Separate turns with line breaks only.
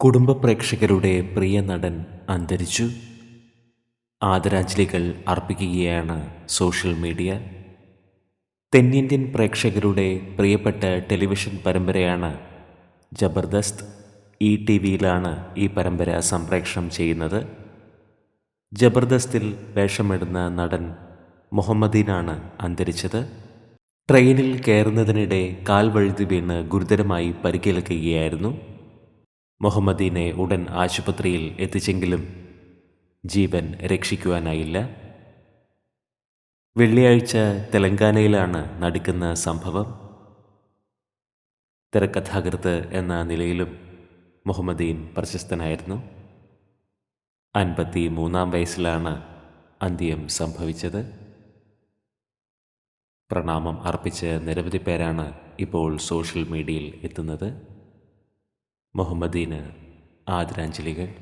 കുടുംബ പ്രേക്ഷകരുടെ പ്രിയ നടൻ അന്തരിച്ചു. ആദരാഞ്ജലികൾ അർപ്പിക്കുകയാണ് സോഷ്യൽ മീഡിയ. തെന്നിന്ത്യൻ പ്രേക്ഷകരുടെ പ്രിയപ്പെട്ട ടെലിവിഷൻ പരമ്പരയാണ് ജബർദസ്ത്. ഇ ടി വിയിലാണ് ഈ പരമ്പര സംപ്രേഷണം ചെയ്യുന്നത്. ജബർദസ്തിൽ വേഷമിടുന്ന നടൻ മുഹമ്മദീനാണ് അന്തരിച്ചത്. ട്രെയിനിൽ കയറുന്നതിനിടെ കാൽ വഴുതി വീണ് ഗുരുതരമായി പരിക്കേൽക്കുകയായിരുന്നു. മുഹമ്മദീനെ ഉടൻ ആശുപത്രിയിൽ എത്തിച്ചെങ്കിലും ജീവൻ രക്ഷിക്കുവാനായില്ല. വെള്ളിയാഴ്ച തെലങ്കാനയിലാണ് നടക്കുന്ന സംഭവം. തിരക്കഥാകൃത്ത് എന്ന നിലയിലും മുഹമ്മദീൻ പ്രശസ്തനായിരുന്നു. അൻപത്തി മൂന്നാം വയസ്സിലാണ് അന്ത്യം സംഭവിച്ചത്. പ്രണാമം അർപ്പിച്ച് നിരവധി പേരാണ് ഇപ്പോൾ സോഷ്യൽ മീഡിയയിൽ എത്തുന്നത്. മുഹമ്മദീന് ആദരാഞ്ജലികൾ.